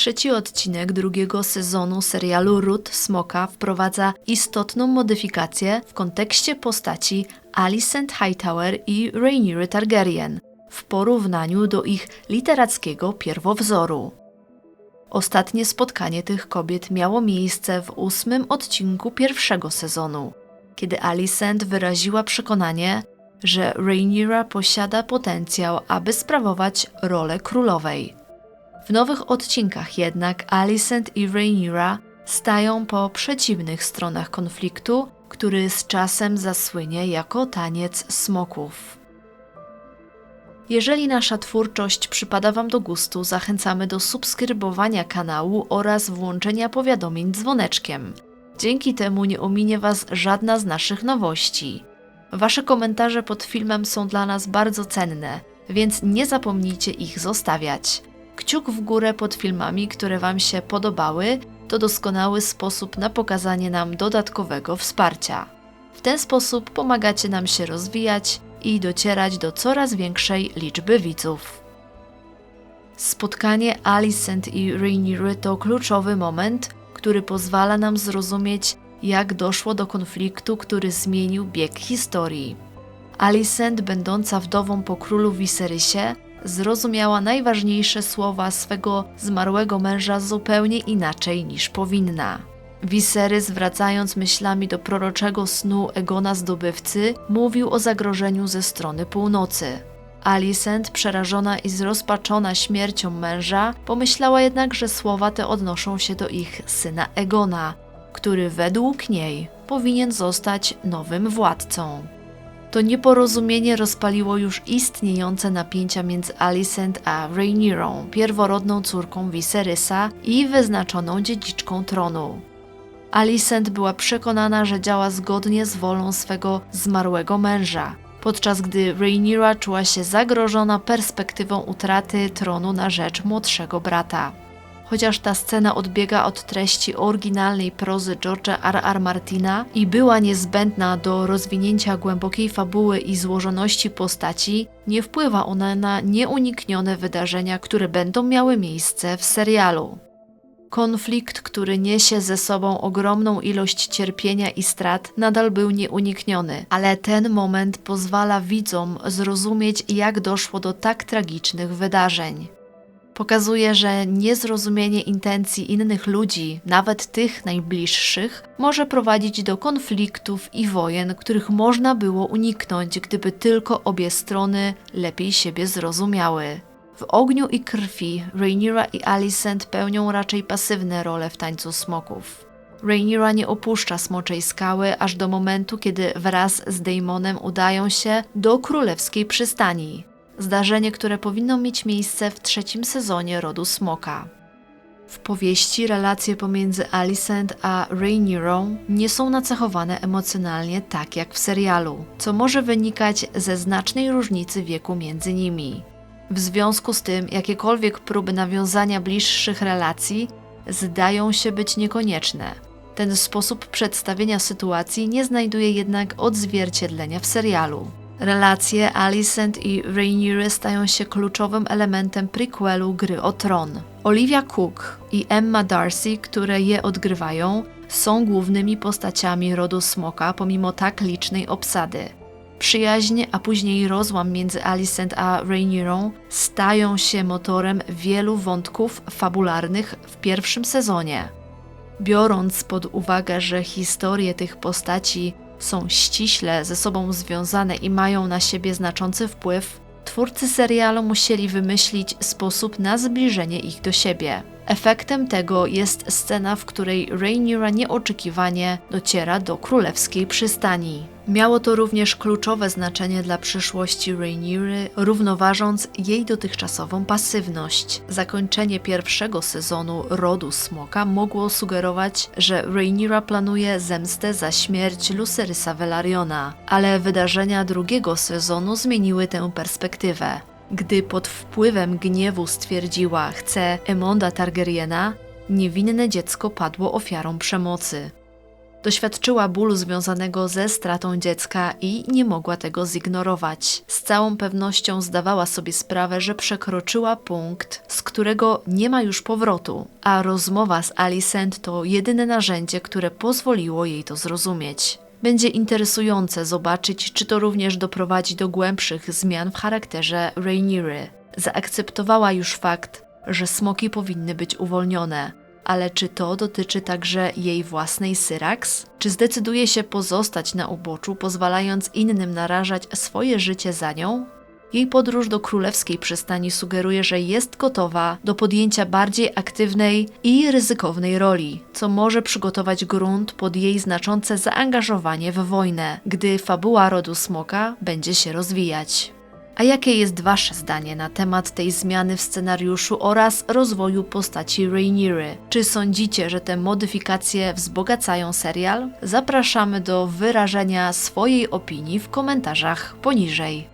Trzeci odcinek drugiego sezonu serialu Ród Smoka wprowadza istotną modyfikację w kontekście postaci Alicent Hightower i Rhaenyra Targaryen w porównaniu do ich literackiego pierwowzoru. Ostatnie spotkanie tych kobiet miało miejsce w ósmym odcinku pierwszego sezonu, kiedy Alicent wyraziła przekonanie, że Rhaenyra posiada potencjał, aby sprawować rolę królowej. W nowych odcinkach jednak Alicent i Rhaenyra stają po przeciwnych stronach konfliktu, który z czasem zasłynie jako taniec smoków. Jeżeli nasza twórczość przypada Wam do gustu, zachęcamy do subskrybowania kanału oraz włączenia powiadomień dzwoneczkiem. Dzięki temu nie ominie Was żadna z naszych nowości. Wasze komentarze pod filmem są dla nas bardzo cenne, więc nie zapomnijcie ich zostawiać. Kciuk w górę pod filmami, które Wam się podobały, to doskonały sposób na pokazanie nam dodatkowego wsparcia. W ten sposób pomagacie nam się rozwijać i docierać do coraz większej liczby widzów. Spotkanie Alicent i Rhaenyra to kluczowy moment, który pozwala nam zrozumieć, jak doszło do konfliktu, który zmienił bieg historii. Alicent, będąca wdową po królu Viserysie, zrozumiała najważniejsze słowa swego zmarłego męża zupełnie inaczej niż powinna. Viserys, wracając myślami do proroczego snu Egona zdobywcy, mówił o zagrożeniu ze strony północy. Alicent, przerażona i zrozpaczona śmiercią męża, pomyślała jednak, że słowa te odnoszą się do ich syna Egona, który według niej powinien zostać nowym władcą. To nieporozumienie rozpaliło już istniejące napięcia między Alicent a Rhaenyrą, pierworodną córką Viserysa i wyznaczoną dziedziczką tronu. Alicent była przekonana, że działa zgodnie z wolą swego zmarłego męża, podczas gdy Rhaenyra czuła się zagrożona perspektywą utraty tronu na rzecz młodszego brata. Chociaż ta scena odbiega od treści oryginalnej prozy George'a R. R. Martina i była niezbędna do rozwinięcia głębokiej fabuły i złożoności postaci, nie wpływa ona na nieuniknione wydarzenia, które będą miały miejsce w serialu. Konflikt, który niesie ze sobą ogromną ilość cierpienia i strat, nadal był nieunikniony, ale ten moment pozwala widzom zrozumieć, jak doszło do tak tragicznych wydarzeń. Pokazuje, że niezrozumienie intencji innych ludzi, nawet tych najbliższych, może prowadzić do konfliktów i wojen, których można było uniknąć, gdyby tylko obie strony lepiej siebie zrozumiały. W ogniu i krwi Rhaenyra i Alicent pełnią raczej pasywne role w tańcu smoków. Rhaenyra nie opuszcza smoczej skały aż do momentu, kiedy wraz z Daemonem udają się do królewskiej przystani. Zdarzenie, które powinno mieć miejsce w trzecim sezonie rodu smoka. W powieści relacje pomiędzy Alicent a Rhaenyrą nie są nacechowane emocjonalnie tak jak w serialu, co może wynikać ze znacznej różnicy wieku między nimi. W związku z tym, jakiekolwiek próby nawiązania bliższych relacji zdają się być niekonieczne. Ten sposób przedstawienia sytuacji nie znajduje jednak odzwierciedlenia w serialu. Relacje Alicent i Rhaenyra stają się kluczowym elementem prequelu Gry o Tron. Olivia Cook i Emma Darcy, które je odgrywają, są głównymi postaciami rodu Smoka pomimo tak licznej obsady. Przyjaźń, a później rozłam między Alicent a Rhaenyrą stają się motorem wielu wątków fabularnych w pierwszym sezonie. Biorąc pod uwagę, że historie tych postaci są ściśle ze sobą związane i mają na siebie znaczący wpływ, twórcy serialu musieli wymyślić sposób na zbliżenie ich do siebie. Efektem tego jest scena, w której Rhaenyra nieoczekiwanie dociera do królewskiej przystani. Miało to również kluczowe znaczenie dla przyszłości Rhaenyry, równoważąc jej dotychczasową pasywność. Zakończenie pierwszego sezonu Rodu Smoka mogło sugerować, że Rhaenyra planuje zemstę za śmierć Lucerysa Velariona, ale wydarzenia drugiego sezonu zmieniły tę perspektywę. Gdy pod wpływem gniewu stwierdziła chce Emonda Targaryena, niewinne dziecko padło ofiarą przemocy. Doświadczyła bólu związanego ze stratą dziecka i nie mogła tego zignorować. Z całą pewnością zdawała sobie sprawę, że przekroczyła punkt, z którego nie ma już powrotu, a rozmowa z Alicent to jedyne narzędzie, które pozwoliło jej to zrozumieć. Będzie interesujące zobaczyć, czy to również doprowadzi do głębszych zmian w charakterze Rhaenyry. Zaakceptowała już fakt, że smoki powinny być uwolnione, ale czy to dotyczy także jej własnej Syrax? Czy zdecyduje się pozostać na uboczu, pozwalając innym narażać swoje życie za nią? Jej podróż do królewskiej przystani sugeruje, że jest gotowa do podjęcia bardziej aktywnej i ryzykownej roli, co może przygotować grunt pod jej znaczące zaangażowanie w wojnę, gdy fabuła rodu smoka będzie się rozwijać. A jakie jest Wasze zdanie na temat tej zmiany w scenariuszu oraz rozwoju postaci Rhaenyry? Czy sądzicie, że te modyfikacje wzbogacają serial? Zapraszamy do wyrażenia swojej opinii w komentarzach poniżej.